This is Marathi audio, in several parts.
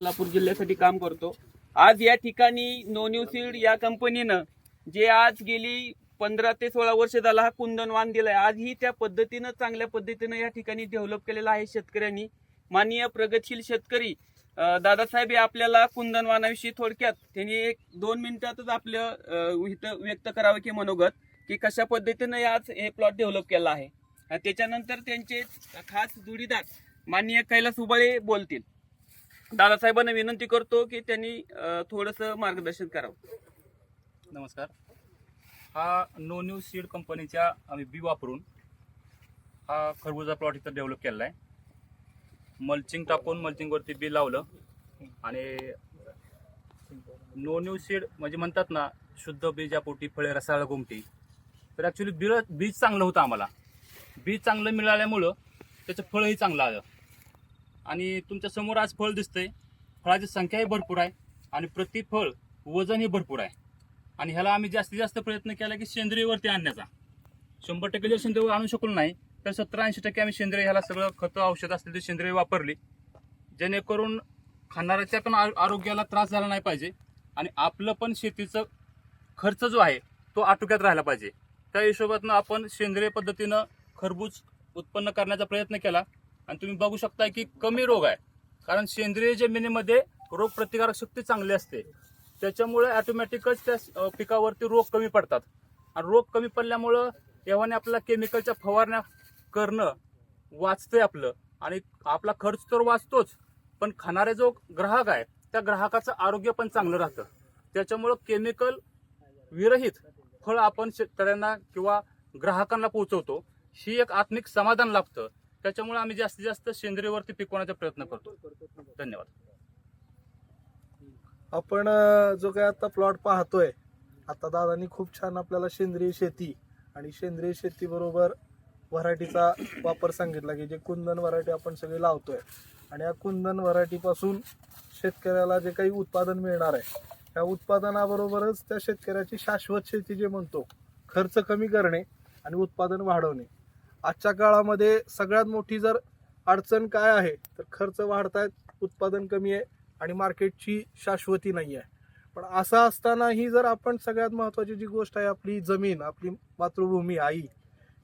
सोलापूर जिल्ह्यासाठी काम करतो. आज या ठिकाणी नो सीड या कंपनीनं जे आज गेली पंधरा ते सोळा वर्ष झाला हा कुंदनवान दिलाय. आजही त्या पद्धतीनं चांगल्या पद्धतीनं या ठिकाणी डेव्हलप केलेला आहे शेतकऱ्यांनी. माननीय प्रगतशील शेतकरी दादासाहेब हे आपल्याला कुंदनवानाविषयी थोडक्यात त्यांनी एक दोन मिनिटातच आपलं हित व्यक्त करावं की मनोगत की कशा पद्धतीनं आज हे प्लॉट डेव्हलप केला आहे. त्याच्यानंतर त्यांचे खास जोडीदार माननीय कैलास उबाळे बोलतील. दादासाहेबांना विनंती करतो की त्यांनी थोडंसं मार्गदर्शन करावं. नमस्कार. हा नो न्यू सीड कंपनीच्या आम्ही बी वापरून हा खरबूजा प्लॉट इथं डेव्हलप केलेला आहे. मल्चिंग टाकून मल्चिंगवरती बी लावलं आणि नो न्यू सीड म्हणजे म्हणतात ना शुद्ध बीजापोटी फळे रसाळ गोमटी. तर ॲक्च्युली बीळ बीज चांगलं होतं आम्हाला. बीज चांगलं मिळाल्यामुळं त्याचं फळही चांगलं आलं. आणि तुमच्यासमोर आज फळ दिसतंय. फळाची संख्याही भरपूर आहे आणि प्रति फळ वजनही भरपूर आहे. आणि ह्याला आम्ही जास्तीत जास्त प्रयत्न केला की सेंद्रियवरती आणण्याचा. शंभर टक्के जर सेंद्रिय आणू शकलो नाही तर सत्तर ऐंशी टक्के आम्ही सेंद्रिय ह्याला सगळं खतं औषध असतील ते सेंद्रिय वापरली. जेणेकरून खाणाऱ्याच्या पण आरोग्याला त्रास झाला नाही पाहिजे आणि आपलं पण शेतीचं खर्च जो आहे तो आटोक्यात राहिला पाहिजे. त्या हिशोबातनं आपण सेंद्रिय पद्धतीनं खरबूज उत्पन्न करण्याचा प्रयत्न केला. आणि तुम्ही बघू शकता की कमी रोग आहे. कारण सेंद्रिय जमिनीमध्ये रोग प्रतिकारक शक्ती चांगली असते. त्याच्यामुळे ॲटोमॅटिकच त्या पिकावरती रोग कमी पडतात. आणि रोग कमी पडल्यामुळं एव्हाने आपल्याला केमिकलच्या फवारण्या करणं वाचतंय आपलं. आणि आपला खर्च तर वाचतोच पण खाणारे जो ग्राहक आहे त्या ग्राहकाचं आरोग्य पण चांगलं राहतं. त्याच्यामुळं केमिकल विरहित फळ आपण शेतकऱ्यांना किंवा ग्राहकांना पोहोचवतो. ही एक आत्मिक समाधान लाभतं. त्याच्यामुळे आम्ही जास्तीत जास्त सेंद्रियवरती पिकवण्याचा प्रयत्न करतो. धन्यवाद. आपण जो काय आता प्लॉट पाहतोय आता दादांनी खूप छान आपल्याला सेंद्रिय शेती आणि सेंद्रिय शेती बरोबर व्हरायटीचा वापर सांगितला की जे कुंदन व्हरायटी आपण सगळे लावतोय. आणि या कुंदन व्हरायटीपासून शेतकऱ्याला जे काही उत्पादन मिळणार आहे त्या उत्पादनाबरोबरच त्या शेतकऱ्याची शाश्वत शेती जे म्हणतो खर्च कमी करणे आणि उत्पादन वाढवणे. आजच्या काळामध्ये सगळ्यात मोठी जर अडचण काय आहे तर खर्च वाढतायत उत्पादन कमी आहे आणि मार्केटची शाश्वती नाही आहे. पण असं असतानाही जर आपण सगळ्यात महत्त्वाची जी गोष्ट आहे आपली जमीन आपली मातृभूमी आई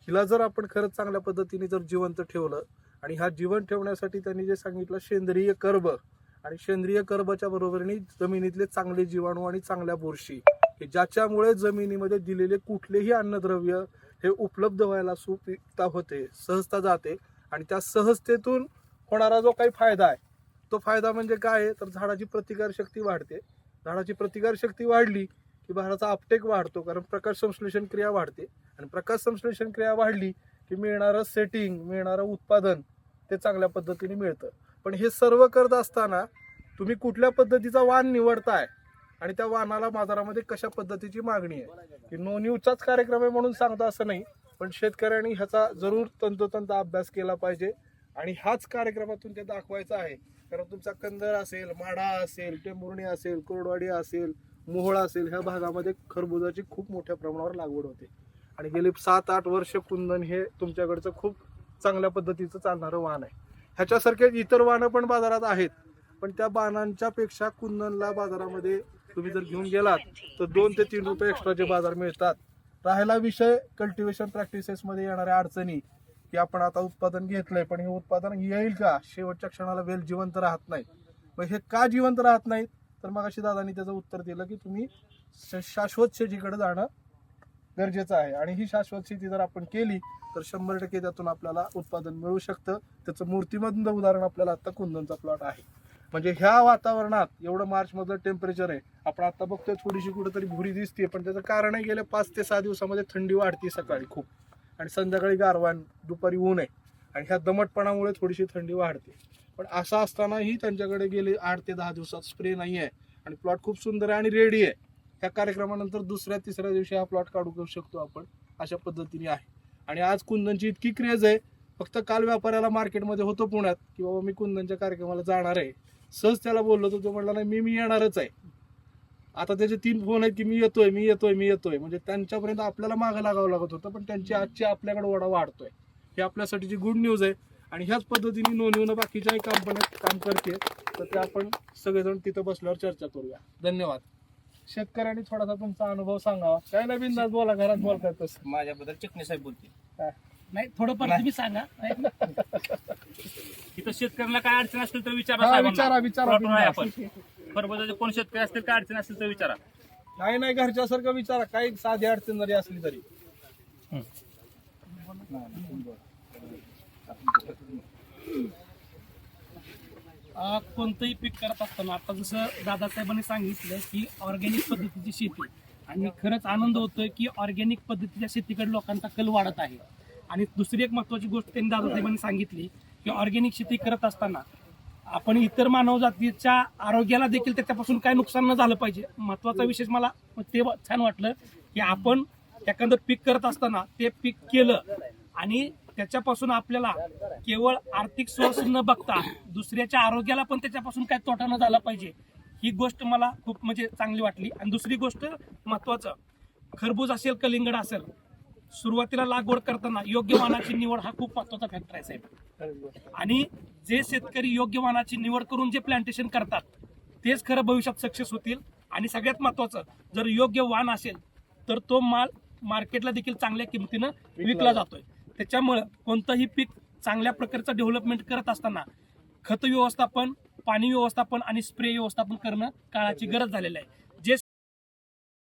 हिला जर आपण खरंच चांगल्या पद्धतीने जर जिवंत ठेवलं आणि हा जीवन ठेवण्यासाठी त्यांनी जे सांगितलं सेंद्रिय कर्ब आणि सेंद्रिय कर्बच्या बरोबरीने जमिनीतले चांगले जीवाणू आणि चांगल्या बुरशी की ज्याच्यामुळे जमिनीमध्ये दिलेले कुठलेही अन्नद्रव्य हे उपलब्ध व्हायला सुपिकता होते सहजता जाते आणि त्या सहजतेतून होणारा जो काही फायदा आहे तो फायदा म्हणजे काय आहे? तर झाडाची प्रतिकारशक्ती वाढते. झाडाची प्रतिकारशक्ती वाढली की झाडाचा अपटेक वाढतो कारण प्रकाश संश्लेषण क्रिया वाढते. आणि प्रकाश संश्लेषण क्रिया वाढली की मिळणारं सेटिंग मिळणारं उत्पादन ते चांगल्या पद्धतीने मिळतं. पण हे सर्व करत असताना तुम्ही कुठल्या पद्धतीचा वाण निवडताय? आणि त्या वाहनाला बाजारामध्ये कशा पद्धतीची मागणी आहे? की नो न्यूजचाच कार्यक्रम आहे म्हणून सांगता असं नाही पण शेतकऱ्यांनी ह्याचा जरूर तंतोतंत अभ्यास केला पाहिजे आणि हाच कार्यक्रमातून ते दाखवायचा आहे. कारण तुमचा कंदर असेल माडा असेल टेंभुर्णी असेल कोरडवाडी असेल मोहोळ असेल ह्या भागामध्ये खरबुजाची खूप मोठ्या प्रमाणावर लागवड होते. आणि गेली सात आठ वर्ष कुंदन हे तुमच्याकडचं खूप चांगल्या पद्धतीचं चालणारं वाहन आहे. ह्याच्यासारखे इतर वाहनं पण बाजारात आहेत पण त्या बाणांच्या पेक्षा कुंदनला बाजारामध्ये तुम्ही जर घेऊन गेलात तर दोन ते तीन रुपये एक्स्ट्राचे बाजार मिळतात. राहिला विषय कल्टिवेशन प्रॅक्टिसेसमध्ये येणाऱ्या अडचणी की आपण आता उत्पादन घेतलंय पण हे उत्पादन येईल का? शेवटच्या क्षणाला वेल जिवंत राहत नाही. मग हे का जिवंत राहत नाहीत? तर मग अशी दादानी त्याचं उत्तर दिलं की तुम्ही श- शाश्वत शेतीकडे जाणं गरजेचं आहे. आणि ही शाश्वत शेती जर आपण केली तर शंभर टक्के त्यातून आपल्याला उत्पादन मिळू शकतं. त्याचं मूर्तीमधून उदाहरण आपल्याला आता कुंदनचा प्लॉट आहे. म्हणजे ह्या वातावरणात एवढं मार्चमधलं टेम्परेचर आहे आपण आता बघतोय थोडीशी कुठेतरी भुरी दिसते पण त्याचं कारण आहे गेल्या पाच ते सहा दिवसामध्ये थंडी वाढते सकाळी खूप. आणि संध्याकाळी गारवान दुपारी ऊन आहे. आणि ह्या दमटपणामुळे थोडीशी थंडी वाढते. पण असं असतानाही त्यांच्याकडे गेले आठ ते दहा दिवसात स्प्रे नाही आहे. आणि प्लॉट खूप सुंदर आहे आणि रेडी आहे. ह्या कार्यक्रमानंतर दुसऱ्या तिसऱ्या दिवशी हा प्लॉट काढू करू शकतो आपण अशा पद्धतीने आहे. आणि आज कुंदनची इतकी क्रेज आहे. फक्त काल व्यापाऱ्याला मार्केटमध्ये होतो पुण्यात की बाबा मी कुंदनच्या कार्यक्रमाला जाणार आहे. सहज त्याला बोललो तर तो म्हणला नाही मी मी येणारच आहे. आता त्याचे तीन फोन आहेत की मी येतोय मी येतोय मी येतोय. म्हणजे त्यांच्यापर्यंत आपल्याला मागं लागावं लागत होतं पण त्यांची आजची आपल्याकडे ओढा वाढतोय. ही आपल्यासाठीची गुड न्यूज आहे आणि ह्याच पद्धतीने नोंदवून बाकीच्याही कंपन्यात काम करते. तर ते आपण सगळेजण तिथं बसल्यावर चर्चा करूया. धन्यवाद. शेतकऱ्यांनी थोडासा तुमचा अनुभव सांगावा. काय नाही बिंदास बोला घरात बोलताय तसं. माझ्याबद्दल चिकणे साहेब बोलतील. नाही थोडंफार तुम्ही सांगा. तिथं शेतकऱ्यांना काय अडचण असतील तर विचारा साहेबांना. विचारा विचारा आपण. खरबुजाचे कोण शेतकरी असतील काय अडचण असतील तर विचारा. नाही नाही घरच्यासारखं विचारा. काही साधी अडचण जरी असली तरी. अं, कोणतंही पीक करत असताना आता जसं दादासाहेबांनी सांगितलं की ऑर्गॅनिक पद्धतीची शेती. आणि खरंच आनंद होतोय की ऑर्गॅनिक पद्धतीच्या शेतीकडे लोकांचा कल वाढत आहे. आणि दुसरी एक महत्वाची गोष्ट त्यांनी दादासाहेबांनी सांगितली की ऑर्गॅनिक शेती करत असताना आपण इतर मानव जातीच्या आरोग्याला देखील त्याच्यापासून काय नुकसान न झालं पाहिजे. महत्त्वाचा विशेष मला ते छान वाटलं की आपण एखादं पीक करत असताना ते पीक केलं आणि त्याच्यापासून आपल्याला केवळ आर्थिक सोर्स न बघता दुसऱ्याच्या आरोग्याला पण त्याच्यापासून काय तोटा न झाला पाहिजे ही गोष्ट मला खूप म्हणजे चांगली वाटली. आणि दुसरी गोष्ट महत्वाचं खरबूज असेल कलिंगड असेल सुरुवातीला लागवड करताना योग्य वाहनाची निवड हा खूप महत्त्वाचा फॅक्टर आहे साहेब. आणि जे शेतकरी योग्य वाहनाची निवड करून जे प्लांटेशन करतात तेच खरं भविष्यात सक्सेस होतील. आणि सगळ्यात महत्वाचं जर योग्य वाहन असेल तर तो माल मार्केटला देखील चांगल्या किमतीनं विकला जातोय. त्याच्यामुळं कोणतंही पीक चांगल्या प्रकारचं डेव्हलपमेंट करत असताना खत व्यवस्थापन पाणी व्यवस्थापन आणि स्प्रे व्यवस्थापन करणं काळाची गरज झालेली आहे.